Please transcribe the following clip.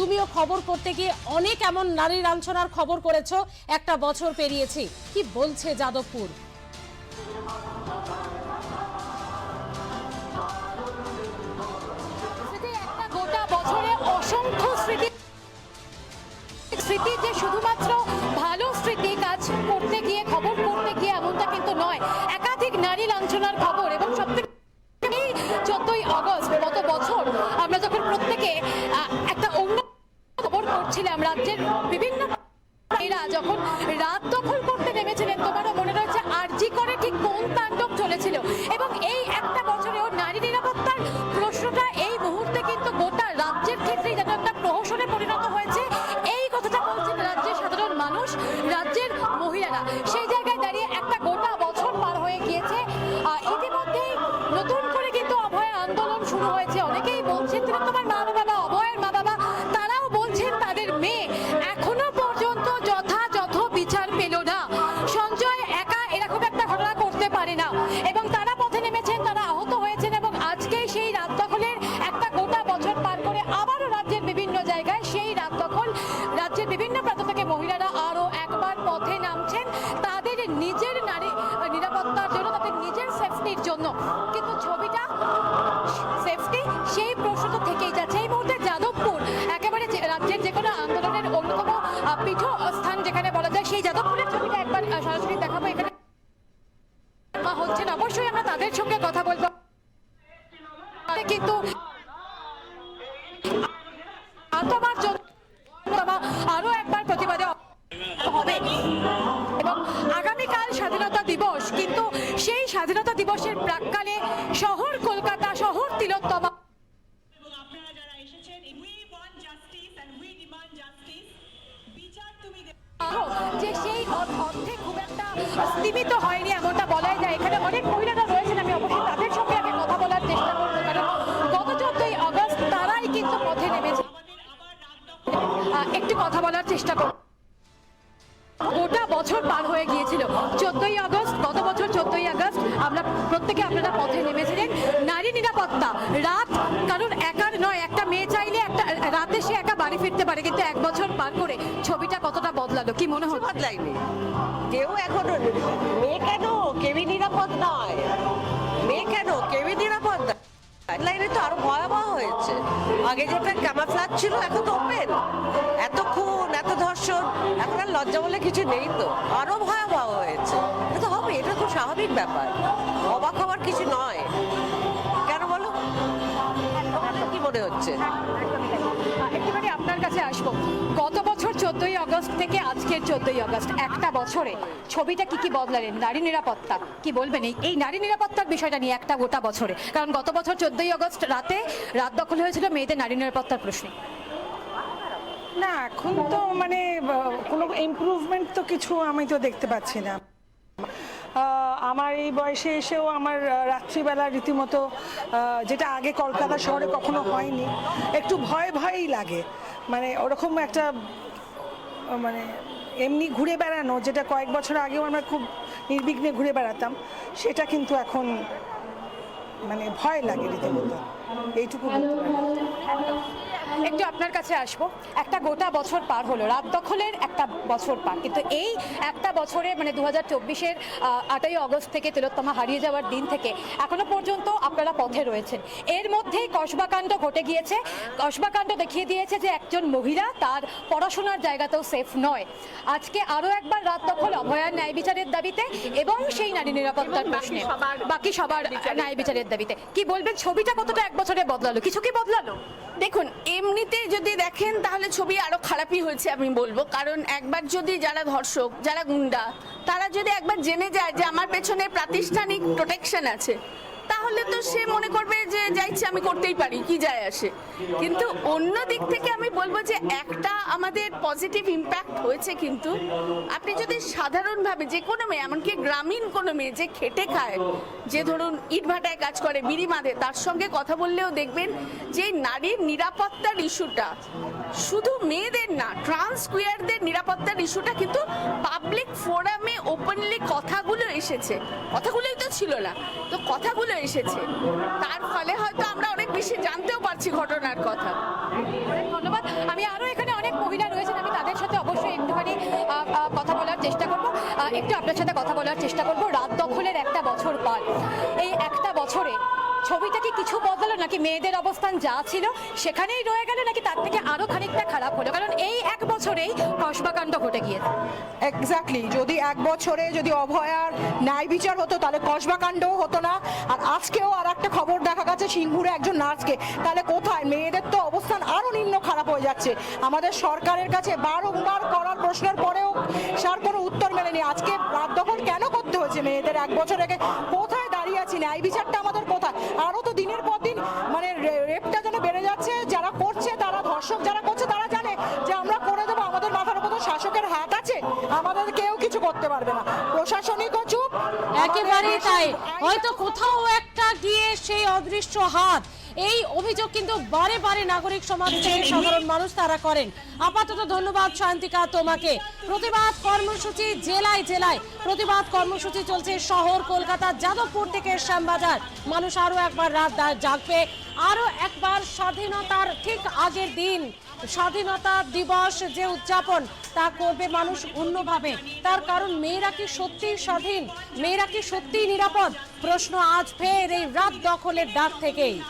তুমিও খবর করতে গিয়ে অনেক এমন নারী লাঞ্ছনার খবর করেছ, একটা বছর পেরিয়েছি। কি বলছে যাদবপুর? গোটা বছরে অসংখ্য স্মৃতি স্মৃতি যে শুধুমাত্র মানুষ, রাজ্যের মহিলারা। সেই জায়গায় দাঁড়িয়ে একটা গোটা বছর পার হয়ে গিয়েছে। ইতিমধ্যেই নতুন করে কিন্তু অভয় আন্দোলন শুরু হয়েছে। অনেকেই বলছেন তিনি তোমার মা বাবা অভয়ের মা বাবা তারাও বলছেন তাদের মেয়ে এখনও পর্যন্ত যথাযথ বিচার পেল না। সঞ্জয় একা এরকম একটা ঘটনা করতে পারে না। এবং তারা পথে নেমেছেন, তারা আহত হয়েছেন এবং আজকে সেই রাত দখলের একটা গোটা বছর সরাসরি দেখাবো, এখানে অবশ্যই আমরা তাদের সঙ্গে কথা বলব। কিন্তু আরও একবার প্রতিবাদে হবে। এবং আগামীকাল স্বাধীনতা দিবস, কিন্তু সেই স্বাধীনতা দিবসের প্রাককালে স্তীমিত হয়নি, এমনটা বলাই যায়। এখানে অনেক মহিলারা রয়েছেন, আমি অবশ্যই তাদের সঙ্গে আগে কথা বলার চেষ্টা করব, কারণ গত চোদ্দই আগস্ট তারাই কিন্তু পথে নেমেছে। একটু কথা বলার চেষ্টা করব। গোটা বছর পার হয়ে গিয়েছিল। চোদ্দই আগস্ট, গত বছর চোদ্দই আগস্ট, আমরা প্রত্যেকে আপনারা পথে নেমেছিলেন। নারী নিরাপত্তা, রাত কারণ একার নয়, একটা মেয়ে চাইলে একটা, রাতে সে একা বাড়ি ফিরতে পারে, কিন্তু এক বছর বদলালো কি মনে হচ্ছে? বদলায়নি কেউ এখনও মেয়ে কেন? কেউই নিরাপদ নয়। মেয়ে কেন? কেউই নিরাপদ নয় লাইনে তো আরও ভয়াবহ হয়েছে। আগে যেটা ক্যামাফ্লাজ ছিল, এখন তো ওপেন এত খুন এত ধর্ষণ, এখন আর লজ্জা বলে কিছু নেই তো। আরও ভয়াবহ হয়েছে। এটা তো হবে, এটা খুব স্বাভাবিক ব্যাপার। অবাক হওয়ার কিছু নয়। কেন বলো? কি মনে হচ্ছে? আপনার কাছে আসব। গত বছর চোদ্দই আগস্ট থেকে আজকের চোদ্দই আগস্ট, একটা বছরে। ছবিটা কি কি বদলালেন? নারী নিরাপত্তা। কি বলবেন? এই নারী নিরাপত্তার বিষয়টা নিয়ে একটা গোটা বছরে। কারণ গত বছর চোদ্দই আগস্ট রাতে রাত দখল হয়েছিল মেয়েদের নারী নিরাপত্তার প্রশ্নে। না, এখন তো মানে কোনো ইমপ্রুভমেন্ট তো কিছু আমি তো দেখতে পাচ্ছি না। আমার এই বয়সে এসেও আমার রাত্রিবেলা রীতিমতো যেটা আগে কলকাতা শহরে কখনো হয়নি, একটু ভয় ভয়ই লাগে। মানে ওরকম একটা মানে এমনি ঘুরে বেড়ানো, যেটা কয়েক বছর আগেও আমরা খুব নির্বিঘ্নে ঘুরে বেড়াতাম, সেটা কিন্তু এখন মানে ভয় লাগে রীতিমতো। এইটুকু। একটু আপনার কাছে আসব। একটা গোটা বছর পার হলো রাত দখলের একটা বছর পার। কিন্তু এই একটা বছরে মানে দু হাজার চব্বিশের আটই অগস্ট থেকে তিলোত্তমা হারিয়ে যাওয়ার দিন থেকে এখনও পর্যন্ত আপনারা পথে রয়েছেন। এর মধ্যেই কসবাকাণ্ড ঘটে গিয়েছে। কসবাকাণ্ড দেখিয়ে দিয়েছে যে একজন মহিলা তার পড়াশোনার জায়গাতেও সেফ নয়। আজকে আরও একবার রাত দখল অভয়ার ন্যায় বিচারের দাবিতে এবং সেই নারী নিরাপত্তার প্রশ্নে। বাকি সবার ন্যায় বিচারের দাবিতে। কি বলবেন? ছবিটা কতটা এক বছরে বদলালো? কিছু কি বদলালো? দেখুন, এমনিতে যদি দেখেন, তাহলে ছবি আরও খারাপই হয়েছে আমি বলব। কারণ একবার যদি যারা ধর্ষক, যারা গুন্ডা, তারা যদি একবার জেনে যায় যে আমার পেছনে প্রাতিষ্ঠানিক প্রোটেকশন আছে তাহলে তো সে মনে করবে যে যাইছে আমি করতেই পারি, কি যায় আসে। কিন্তু অন্য দিক থেকে আমি বলব যে একটা আমাদের পজিটিভ ইম্প্যাক্ট হয়েছে কিন্তু, আপনি যদি সাধারণভাবে যে কোনো মেয়ে, এমনকি গ্রামীণ কোনো মেয়ে যে খেটে খায়, যে ধরুন ইটভাটায় কাজ করে, বিড়ি বাঁধে, তার সঙ্গে কথা বললেও দেখবেন যে নারীর নিরাপত্তার ইস্যুটা, শুধু মেয়েদের না ট্রান্স কুয়ারদের নিরাপত্তার ইস্যুটা কিন্তু পাবলিক ফোরামে ওপেনলি কথাগুলো এসেছে। কথাগুলোই ছিল না। তো কথাগুলো এসেছে। তার ফলে হয়তো আমরা অনেক বেশি জানতেও পারছি ঘটনার কথা। ধন্যবাদ। আমি আরও এখানে অনেক মহিলা রয়েছেন, আমি তাদের সাথে অবশ্যই একটুখানি কথা বলার চেষ্টা করব। একটু আপনার সাথে কথা বলার চেষ্টা করব। রাত দখলের একটা বছর পর। এই একটা বছরে ছবিটা কি কিছু বদলালো নাকি মেয়েদের অবস্থান যা ছিল সেখানেই রয়ে গেল নাকি তার থেকে আরও খানিকটা খারাপ হলো? কারণ এই এক বছরেই কসবাকাণ্ড ঘটে গিয়েছে। এক্স্যাক্টলি যদি এক বছরে যদি অভয়ার ন্যায় বিচার হতো, তাহলে কসবাকাণ্ডও হতো না। আর আজকেও আর একটা খবর দেখা গেছে সিংহুরে একজন নার্সকে। তাহলে কোথায়? মেয়েদের তো অবস্থান আরও নিম্ন খারাপ হয়ে যাচ্ছে। আমাদের সরকারের কাছে বারংবার করার প্রশ্নের পরেও সার কোনো উত্তর মেলেনি। আজকে রাত দখল কেন হয়েছে মেয়েদের এক বছর আগে। কোথায় দাঁড়িয়ে আছি? ন্যায় বিচারটা আমাদের কোথায়? আরও তো দিনের পর দিন মানে রেপটা যেন বেড়ে যাচ্ছে যারা করছে তারা ধর্ষক যারা করছে তারা জানে যে আমরা করে দেবো। আমাদের মাথার উপর শাসকের হাত আছে। আমাদের কেউ কিছু করতে পারবে না। প্রশাসনিকও চুপ। একেবারেই তাই। হয়তো কোথাও একটা গিয়ে সেই অদৃশ্য হাত এই অভিযোগ কিন্তু বারে বারে নাগরিক সমাজ থেকে সাধারণ মানুষ তারা করেন। আপাতত ধন্যবাদ, শান্তিকা, তোমাকে। প্রতিবাদ কর্মসূচি জেলায় জেলায়। প্রতিবাদ কর্মসূচি চলছে শহর, কলকাতা, যাদবপুর থেকে শ্যামবাজার। মানুষ আরও একবার রাত জাগবে। আরও একবার স্বাধীনতার ঠিক আগের দিন। স্বাধীনতা দিবস যে উদযাপন, তা করবে মানুষ অন্যভাবে। তার কারণ, মেয়েরা কি সত্যিই স্বাধীন? মেয়েরা কি সত্যিই নিরাপদ? প্রশ্ন আজ ফের এই রাত দখলের ডাক থেকেই।